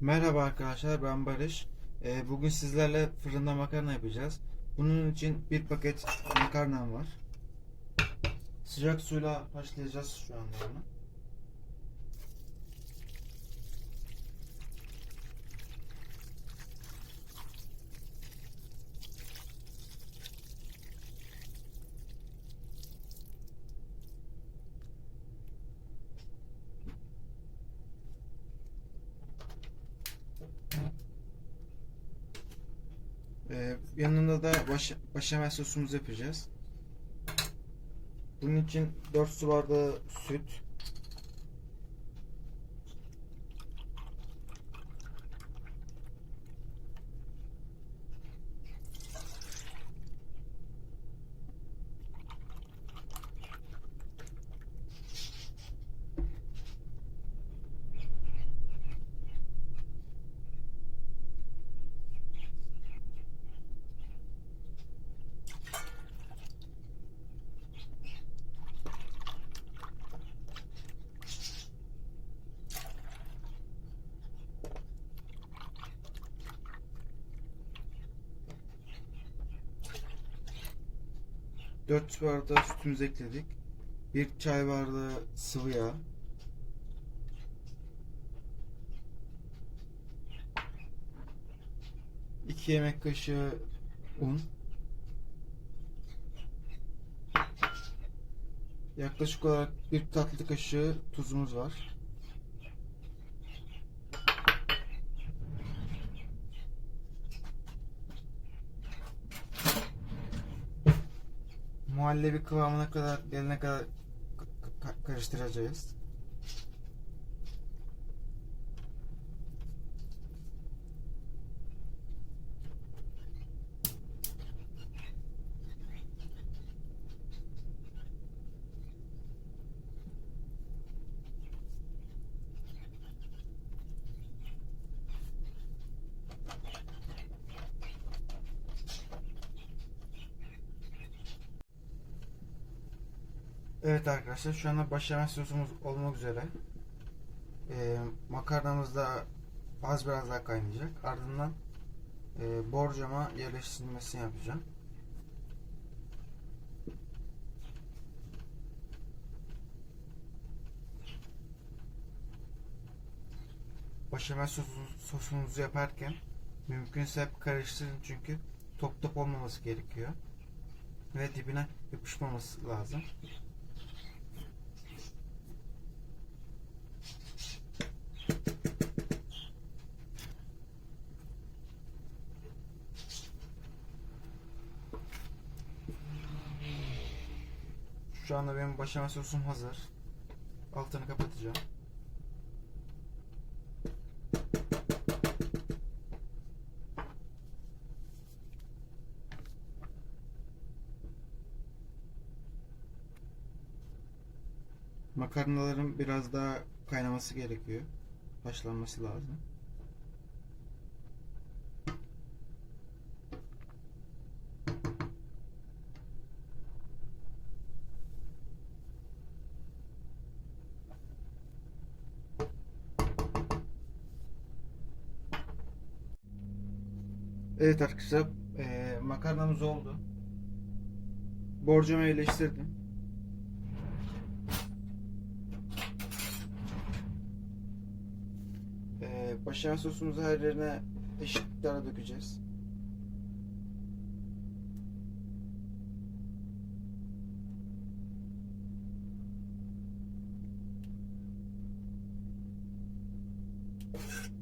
Merhaba arkadaşlar ben Barış. Ee, bugün sizlerle fırında makarna yapacağız. Bunun için bir paket makarnam var. Sıcak suyla haşlayacağız şu anda onu. Ee, yanında da baş, başamel sosumuzu yapacağız. Bunun için 4 su bardağı süt, Dört su bardağı sütümüzü ekledik. Bir çay bardağı sıvı yağ. İki yemek kaşığı un. Yaklaşık olarak bir tatlı kaşığı tuzumuz var. Muhallebi kıvamına kadar gelene kadar ka- ka- karıştıracağız. Evet arkadaşlar şu anda başlama sosumuz olmak üzere. Ee, makarnamız da az biraz daha kaynayacak. Ardından e, borcama yerleştirilmesini yapacağım. Başamel sosu- sosunuzu yaparken mümkünse hep karıştırın çünkü top top olmaması gerekiyor. Ve dibine yapışmaması lazım. Şu anda benim başlama sosum hazır. Altını kapatacağım. Makarnaların biraz daha kaynaması gerekiyor. Haşlanması lazım. Evet arkadaşlar e, makarnamız oldu. Borcama iyileştirdim. E, başar sosumuzu her yerine eşit miktara dökeceğiz. you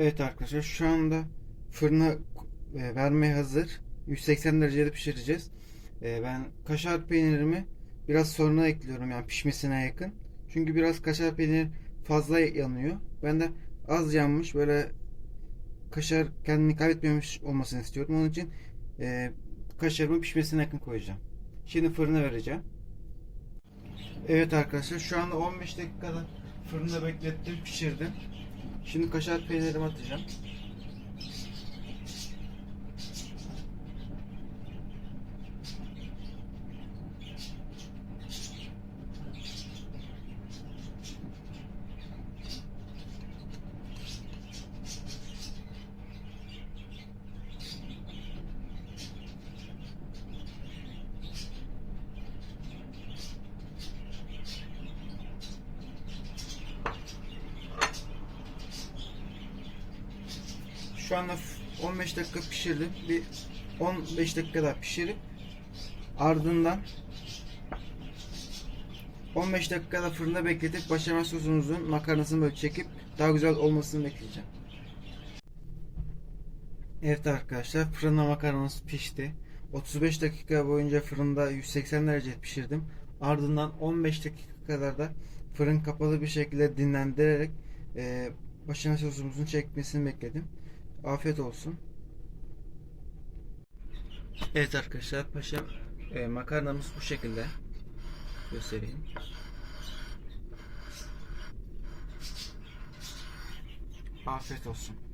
Evet arkadaşlar şu anda fırına e, vermeye hazır. 180 derecede pişireceğiz. E, ben kaşar peynirimi biraz sonra ekliyorum yani pişmesine yakın. Çünkü biraz kaşar peynir fazla yanıyor. Ben de az yanmış böyle kaşar kendini kaybetmemiş olmasını istiyorum. Onun için e, kaşarımı pişmesine yakın koyacağım. Şimdi fırına vereceğim. Evet arkadaşlar şu anda 15 dakikada fırında beklettim pişirdim. Şimdi kaşar peynirimi atacağım. Şu anda 15 dakika pişirdim. Bir 15 dakika daha pişirip ardından 15 dakikada fırında bekletip başamel sosumuzun makarnasını böyle çekip daha güzel olmasını bekleyeceğim. Evet arkadaşlar fırında makarnamız pişti. 35 dakika boyunca fırında 180 derece pişirdim. Ardından 15 dakika kadar da fırın kapalı bir şekilde dinlendirerek e, başamel sosumuzun çekmesini bekledim. Afiyet olsun. Evet arkadaşlar paşam e, makarnamız bu şekilde göstereyim. Afiyet olsun.